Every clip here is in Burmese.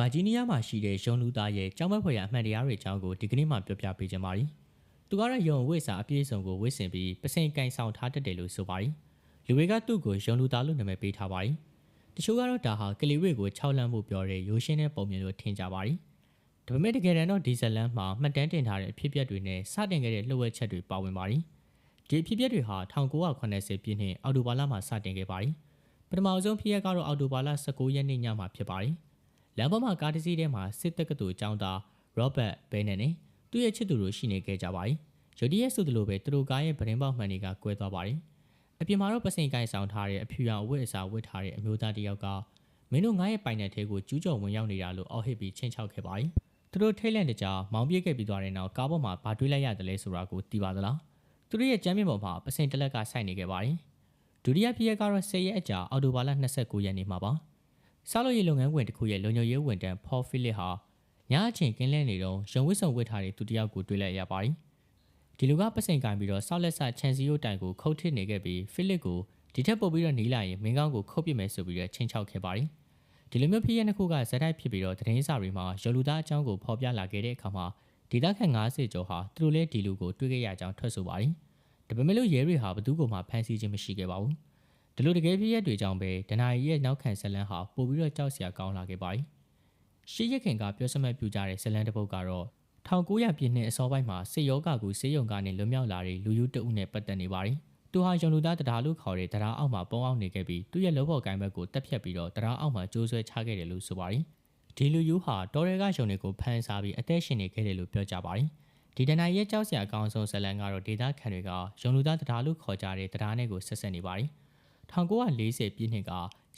ဗာဂျီးနီးယားမှာရှိတဲ့ရုံလူသားရဲ့ကျောင်းမက်ဖွယ်ရအမှန်တရားတွေအကြောင်းကိုဒီကနေ့မှပြောပြပေးချင်ပါတယ်။သူကတော့ရုံဝိစာအပြည့်အစုံကိုဝစ်ဆင်ပြီးပစိန်ကန်ဆောင်ထားတတ်တယ်လို့ဆိုပါတယ်။လူတွေကသူ့ကိုရုံလူသားလို့နာမည်ပေးထားပါတယ်။တချို့ကတော့ဒါဟာကလီဝစ်ကိုခြောက်လန့်ဖို့ပြောတဲ့ရိုးရှင်းတဲ့ပုံမြင်လို့ထင်ကြပါတယ်။ဒါပေမဲ့တကယ်တမ်းတော့ဒီဇလန်မှာမှတ်တမ်းတင်ထားတဲ့အဖြစ်အပျက်တွေနဲ့စတင်ခဲ့တဲ့လှုပ်ဝက်ချက်တွေပါဝင်ပါတယ်။ဒီအဖြစ်အပျက်တွေဟာ1980ပြည့်နှစ်အောက်တိုဘာလမှာစတင်ခဲ့ပါတယ်။ပထမဆုံးဖြစ်ရပ်ကတော့အောက်တိုဘာလ19ရက်နေ့ညမှာဖြစ်ပါတယ်။ လမ်းပေါ်မှာကားတစ်စီးထဲမှာစစ်တပ်ကတူចောင်းသားရောဘတ်ဘဲနဲ့နဲ့သူ့ရဲ့ချစ်သူတို့ရှိနေခဲ့ကြပါတယ်။ယိုဒီရဲ့ဆိုသလိုပဲသူတို့ကားရဲ့ဗရင်ပေါက်မှန်တွေကကွဲသွားပါတယ်။အပြင်မှာတော့ပစိန်ကိုင်ဆောင်ထားတဲ့အဖြူရောင်အဝတ်အစားဝတ်ထားတဲ့အမျိုးသားတစ်ယောက်ကမင်းတို့ငါ့ရဲ့ပိုင်နယ်ထဲကိုကျူးကျော်ဝင်ရောက်နေတာလို့အော်ဟစ်ပြီးချင်းချောက်ခဲ့ပါတယ်။သူတို့ထိတ်လန့်တကြားမောင်းပြေးခဲ့ပြီးသွားတဲ့နောက်ကားပေါ်မှာဘာတွေးလိုက်ရတယ်လဲဆိုတာကိုသိပါသလား။သူတို့ရဲ့ကြမ်းမြင့်ပေါ်မှာပစိန်တလက်ကဆိုက်နေခဲ့ပါတယ်။ဒုတိယဖြစ်ရပ်ကတော့10ရက်အကြာအော်တိုဘာလ29ရက်နေ့မှာပါ။ စားလို့ရည်လုပ်ငန်းဝင်တစ်ခုရဲ့လုံခြုံရေးဝန်ထမ်း Paul Philip ဟာညအချိန်ကင်းလဲနေတော့ရုံဝစ်ဆောင်ဝစ်ထားတဲ့သူတစ်ယောက်ကိုတွေ့လိုက်ရပါတယ်။ဒီလူကပစိန်ကန်ပြီးတော့ဆောက်လက်ဆချန်စီယိုတိုင်ကိုခုတ်ထစ်နေခဲ့ပြီး Philip ကိုဒီထက်ပိုပြီးတော့နီးလာရင်မင်းကောင်းကိုခုတ်ပစ်မယ်ဆိုပြီးတော့ချင်းချောက်ခဲ့ပါတယ်။ဒီလိုမျိုးဖြစ်ရတဲ့ခုကဇက်တိုက်ဖြစ်ပြီးတော့သတင်းစာတွေမှာရုံလူသားအကြောင်းကိုဖော်ပြလာခဲ့တဲ့အခါမှာဒေသခံ90ကျော်ဟာသူတို့လည်းဒီလူကိုတွေ့ခဲ့ရကြောင်းထွက်ဆိုပါတယ်။ဒါပေမဲ့လို့ရဲတွေဟာဘသူ့ကိုမှဖမ်းဆီးခြင်းမရှိခဲ့ပါဘူး။ ဒီလိုတကယ်ဖြစ်ရတွေကြောင့်ပဲဒနာရီရဲ့နောက်ခံဇလန်ဟာပို့ပြီးတော့ကြောက်စရာကောင်းလာခဲ့ပါတယ်။ရှေးရခင်ကပြောစမှတ်ပြကြတဲ့ဇလန်တစ်ပုဒ်ကတော့1900ပြည့်နှစ်အစောပိုင်းမှာစေယောဂကူစေယုံကနေလွတ်မြောက်လာတဲ့လူယူတအုပ်နဲ့ပတ်သက်နေပါတယ်။သူဟာယုံလူသားတရားလို့ခေါ်တဲ့တရားအောက်မှာပုံအောင်နေခဲ့ပြီးသူ့ရဲ့လောဘော်ကိုင်းဘက်ကိုတက်ဖြတ်ပြီးတော့တရားအောက်မှာကျိုးဆွဲချခဲ့တယ်လို့ဆိုပါတယ်။ဒီလူယူဟာတော်ရဲကယုံတွေကိုဖမ်းစားပြီးအသက်ရှင်နေခဲ့တယ်လို့ပြောကြပါတယ်။ဒီတနင်္လာရဲ့ကြောက်စရာအကောင်းဆုံးဇလန်ကတော့ဒေတာခန်တွေကယုံလူသားတရားလို့ခေါ်ကြတဲ့တရားနဲ့ကိုဆက်ဆက်နေပါတယ်။ 1940ပြည့်နှစ်က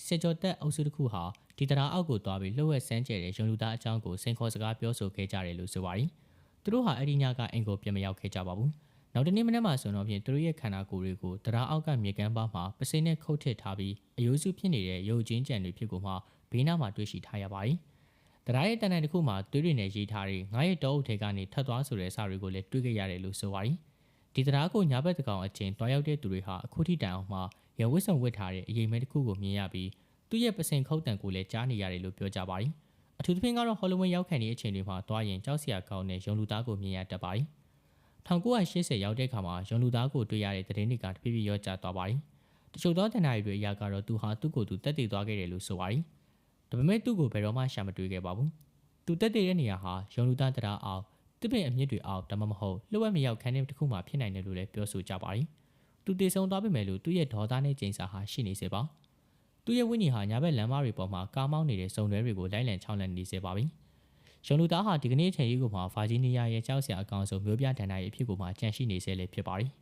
စစ်ကြောတက်အုပ်စုတစ်ခုဟာဒီတရားအောက်ကိုသွားပြီးလှုပ်ဝက်ဆန်းကျဲတဲ့ယုံလူသားအကြောင်းကိုစင်ခေါ်စကားပြောဆိုခဲ့ကြတယ်လို့ဆိုပါတယ်။သူတို့ဟာအဲ့ဒီညကအင်ကိုပြန်မရောက်ခဲ့ကြပါဘူး။နောက်တနေ့မနေ့မှဆိုတော့ဖြင့်သူတို့ရဲ့ခန္ဓာကိုယ်တွေကိုတရားအောက်ကမြေကမ်းပါမှာပစိနဲ့ခုတ်ထစ်ထားပြီးအယိုးစုဖြစ်နေတဲ့ရုပ်ချင်းကြံတွေဖြစ်ကိုမှဘေးနားမှာတွေ့ရှိထားရပါတယ်။တရားရဲ့တန်တန်တစ်ခုမှာသွေးတွေနဲ့ရေးထားတဲ့ငါးရဲ့တောအုပ်ထဲကနေထပ်သွားဆိုတဲ့စာတွေကိုလည်းတွေ့ခဲ့ရတယ်လို့ဆိုပါတယ်။ဒီတရားကိုညာဘက်တကောင်အချင်းတွားရောက်တဲ့သူတွေဟာအခုထိတိုင်အောင်မှ ရဝစ်ဆောင်ဝစ်ထားတဲ့အရေးမဲတစ်ခုကိုမြင်ရပြီးသူ့ရဲ့ပစင်ခုတ်တန်ကိုလည်းကြားနေရတယ်လို့ပြောကြပါတယ်။အထူးသဖြင့်ကတော့ဟော်လဝင်းရောက်ခံတဲ့အချိန်တွေမှာတွားရင်ကြောက်စရာကောင်းတဲ့ရုံလူသားကိုမြင်ရတတ်ပါတယ်။1980ရောက်တဲ့အခါမှာရုံလူသားကိုတွေ့ရတဲ့သတင်းတွေကတဖြည်းဖြည်းရောကျသွားပါတယ်။တချို့သောတန်ရာတွေအရာကတော့သူဟာသူ့ကိုယ်သူတက်တည်သွားခဲ့တယ်လို့ဆိုပါတယ်။ဒါပေမဲ့သူ့ကိုဘယ်တော့မှရှာမတွေ့ခဲ့ပါဘူး။သူတက်တည်တဲ့နေရာဟာရုံလူသားတရားအောင်တစ်ပင်အမြင့်တွေအောင်ဒါမှမဟုတ်လှုပ်ဝက်မရောက်ခန်းတဲ့တစ်ခုမှဖြစ်နိုင်တယ်လို့လည်းပြောဆိုကြပါတယ်။ သူတည်ဆုံသွားပြီမဲ့လို့သူ့ရဲ့ဒေါသနဲ့ကျိန်စာဟာရှိနေစေပါ။သူ့ရဲ့ဝိညာဉ်ဟာညာဘက်လမ်းမတွေပေါ်မှာကားမောင်းနေတဲ့စုံတွဲတွေကိုလိုက်လံချောင်းလန့်နေစေပါပြီ။ရုံလူသားဟာဒီကနေ့အချိန်ကြီးကိုမှဗာဂျီးနီးယားရဲ့ကြောက်စရာအကောင်ဆုံးမျိုးပြဒဏ္ဍာရီအဖြစ်ကိုမှကြန့်ရှိနေစေလေဖြစ်ပါတယ်။